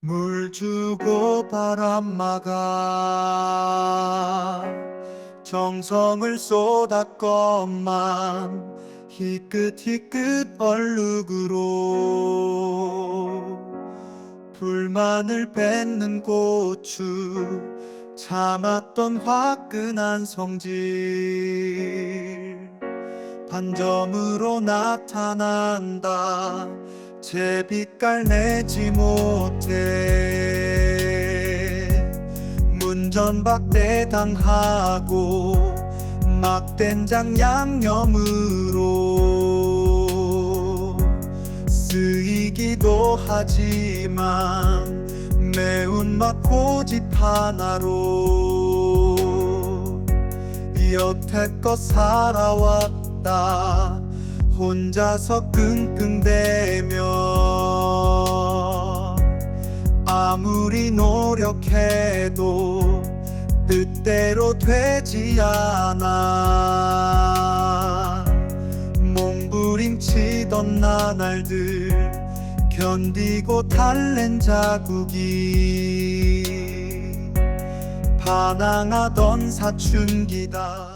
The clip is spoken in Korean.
물 주고 바람 막아 정성을 쏟았건만 희끗희끗 얼룩으로 불만을 뱉는 고추 참았던 화끈한 성질. 반점으로 나타난다 제 빛깔 내지 못해. 문전박대 당하고 막된장 양념으로 쓰이기도 하지만 매운맛 고집 하나로 여태껏 살아왔다. 혼자서 끙끙대 아무리 노력해도 뜻대로 되지 않아. 몸부림치던 나날들 견디고 달랜 자국이 반항하던 사춘기다